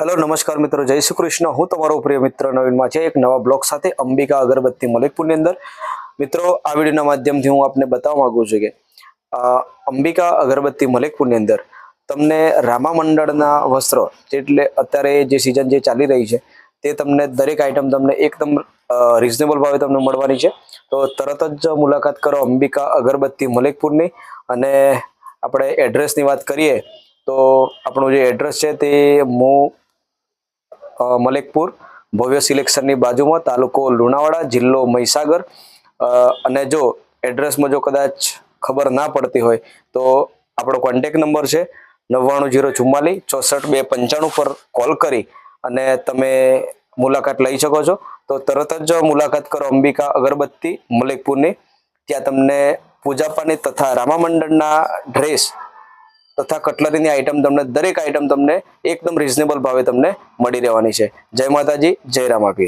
Hello, નમસ્કાર મિત્રો. જય શ્રી કૃષ્ણ. હું તમારો પ્રિય મિત્ર નવીનમાં છે એક નવા બ્લોગ સાથે અંબિકા અગરબત્તી મલિકપુરની અંદર. મિત્રો, આ વિડીયોના માધ્યમથી હું આપને બતાવવા માંગુ છું કે અંબિકા અગરબત્તી મલિકપુરની અંદર તમને રામા મંડળના વસ્ત્રો એટલે અત્યારે જે સિઝન જે ચાલી રહી છે, તે તમને દરેક આઇટમ તમને એકદમ રિઝનેબલ ભાવે તમને મળવાની છે. તો તરત જ મુલાકાત કરો અંબિકા અગરબત્તી મલિકપુરની. અને આપણે એડ્રેસની વાત કરીએ, તો આપણું જે એડ્રેસ છે તે મો મલેકપુર. ભવ્ય સિલેક્શનની બાજુમાં તાલુકો લુણાવાડા, જિલ્લો મહીસાગર. અને જો એડ્રેસમાં જો કદાચ ખબર ના પડતી હોય તો આપણો કોન્ટેક નંબર છે નવ્વાણું જીરો ચુમ્માલીસ ચોસઠ બે પંચાણું પર કોલ કરી અને તમે મુલાકાત લઈ શકો છો. તો તરત જ મુલાકાત કરો અંબિકા અગરબત્તી મલેકપુરની. ત્યાં તમને પૂજાપાની તથા રામા મંડળના ડ્રેસ તથા કટલરીની આઈટમ તમને, દરેક આઈટમ તમને એકદમ રિઝનેબલ ભાવે તમને મળી રહેવાની છે. જય માતાજી, જય રામાપીર